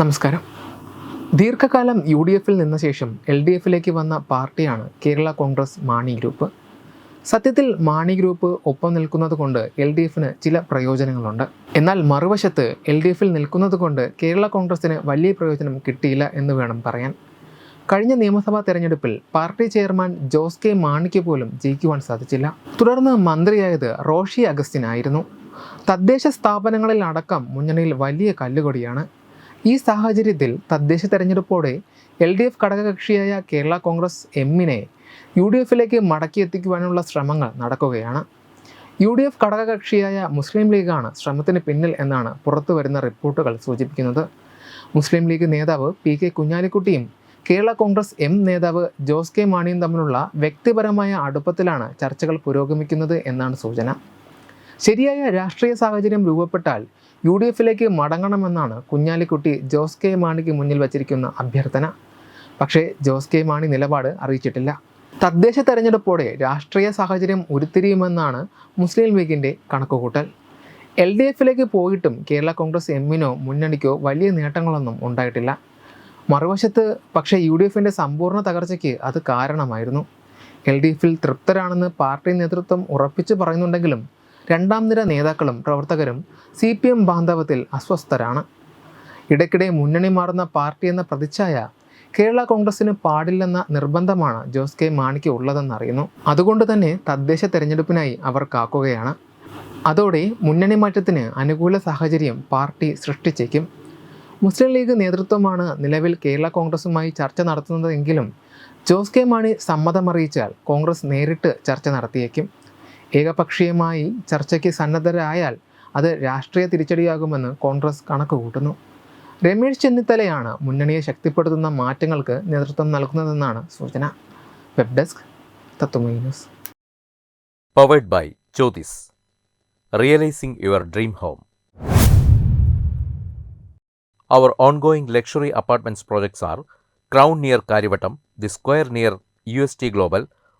നമസ്കാരം. ദീർഘകാലം U D എഫിൽ നിന്ന ശേഷം എൽ ഡി എഫിലേക്ക് വന്ന പാർട്ടിയാണ് കേരള കോൺഗ്രസ് മാണി ഗ്രൂപ്പ്. സത്യത്തിൽ മാണി ഗ്രൂപ്പ് ഒപ്പം നിൽക്കുന്നത് കൊണ്ട് എൽ ഡി എഫിന് ചില പ്രയോജനങ്ങളുണ്ട്. എന്നാൽ മറുവശത്ത് എൽ ഡി എഫിൽ നിൽക്കുന്നത് കൊണ്ട് കേരള കോൺഗ്രസിന് വലിയ പ്രയോജനം കിട്ടിയില്ല എന്ന് വേണം പറയാൻ. കഴിഞ്ഞ നിയമസഭാ തെരഞ്ഞെടുപ്പിൽ പാർട്ടി ചെയർമാൻ ജോസ് കെ മാണിക്ക് പോലും ജയിക്കുവാൻ സാധിച്ചില്ല. തുടർന്ന് മന്ത്രിയായത് റോഷി അഗസ്റ്റിൻ ആയിരുന്നു തദ്ദേശ സ്ഥാപനങ്ങളിൽ അടക്കം മുന്നണിയിൽ വലിയ കല്ലുകൊടിയാണ് ഈ സാഹചര്യത്തിൽ തദ്ദേശ തെരഞ്ഞെടുപ്പോടെ എൽ ഡി എഫ് ഘടകകക്ഷിയായ കേരള കോൺഗ്രസ് എമ്മിനെ യു ഡി എഫിലേക്ക് മടക്കിയെത്തിക്കുവാനുള്ള ശ്രമങ്ങൾ നടക്കുകയാണ്. യു ഡി എഫ് ഘടകകക്ഷിയായ മുസ്ലിം ലീഗാണ് ശ്രമത്തിന് പിന്നിൽ എന്നാണ് പുറത്തു വരുന്ന റിപ്പോർട്ടുകൾ സൂചിപ്പിക്കുന്നത്. മുസ്ലിം ലീഗ് നേതാവ് പി കെ കുഞ്ഞാലിക്കുട്ടിയും കേരള കോൺഗ്രസ് എം നേതാവ് ജോസ് കെ മാണിയും തമ്മിലുള്ള വ്യക്തിപരമായ അടുപ്പത്തിലാണ് ചർച്ചകൾ പുരോഗമിക്കുന്നത് എന്നാണ് സൂചന. ശരിയായ രാഷ്ട്രീയ സാഹചര്യം രൂപപ്പെട്ടാൽ യു ഡി എഫിലേക്ക് മടങ്ങണമെന്നാണ് കുഞ്ഞാലിക്കുട്ടി ജോസ് കെ മാണിക്ക് മുന്നിൽ വച്ചിരിക്കുന്ന അഭ്യർത്ഥന. പക്ഷേ ജോസ് കെ മാണി നിലപാട് അറിയിച്ചിട്ടില്ല. തദ്ദേശ തെരഞ്ഞെടുപ്പോടെ രാഷ്ട്രീയ സാഹചര്യം ഉരുത്തിരിയുമെന്നാണ് മുസ്ലിം ലീഗിന്റെ കണക്കുകൂട്ടൽ. എൽ ഡി എഫിലേക്ക് പോയിട്ടും കേരള കോൺഗ്രസ് എമ്മിനോ മുന്നണിക്കോ വലിയ നേട്ടങ്ങളൊന്നും ഉണ്ടായിട്ടില്ല. മറുവശത്ത് പക്ഷേ യു ഡി എഫിന്റെ സമ്പൂർണ തകർച്ചയ്ക്ക് അത് കാരണമായിരുന്നു. എൽ ഡി എഫിൽ തൃപ്തരാണെന്ന് പാർട്ടി നേതൃത്വം ഉറപ്പിച്ചു പറയുന്നുണ്ടെങ്കിലും രണ്ടാം നിര നേതാക്കളും പ്രവർത്തകരും സി പി എം ബാന്ധവത്തിൽ അസ്വസ്ഥരാണ്. ഇടയ്ക്കിടെ മുന്നണി മാറുന്ന പാർട്ടി എന്ന പ്രതിച്ഛായ കേരള കോൺഗ്രസിന് പാടില്ലെന്ന നിർബന്ധമാണ് ജോസ് കെ മാണിക്ക് ഉള്ളതെന്നറിയുന്നു അതുകൊണ്ട് തന്നെ തദ്ദേശ തെരഞ്ഞെടുപ്പിനായി അവർ കാക്കുകയാണ്. അതോടെ മുന്നണി മാറ്റത്തിന് അനുകൂല സാഹചര്യം പാർട്ടി സൃഷ്ടിച്ചേക്കും. മുസ്ലിം ലീഗ് നേതൃത്വമാണ് നിലവിൽ കേരള കോൺഗ്രസുമായി ചർച്ച നടത്തുന്നതെങ്കിലും ജോസ് കെ മാണി സമ്മതമറിയിച്ചാൽ കോൺഗ്രസ് നേരിട്ട് ചർച്ച നടത്തിയേക്കും. ഏകപക്ഷീയമായി ചർച്ചയ്ക്ക് സന്നദ്ധരായാൽ അത് രാഷ്ട്രീയ തിരിച്ചടിയാകുമെന്ന് കോൺഗ്രസ് കണക്ക് കൂട്ടുന്നു. രമേശ് ചെന്നിത്തലയാണ് മുന്നണിയെ ശക്തിപ്പെടുത്തുന്ന മാറ്റങ്ങൾക്ക് നേതൃത്വം നൽകുന്നതെന്നാണ് സൂചന. Web desk Tatwamayi news. Luxury apartments projects R Crown near Kariavattom the square near U S T Crown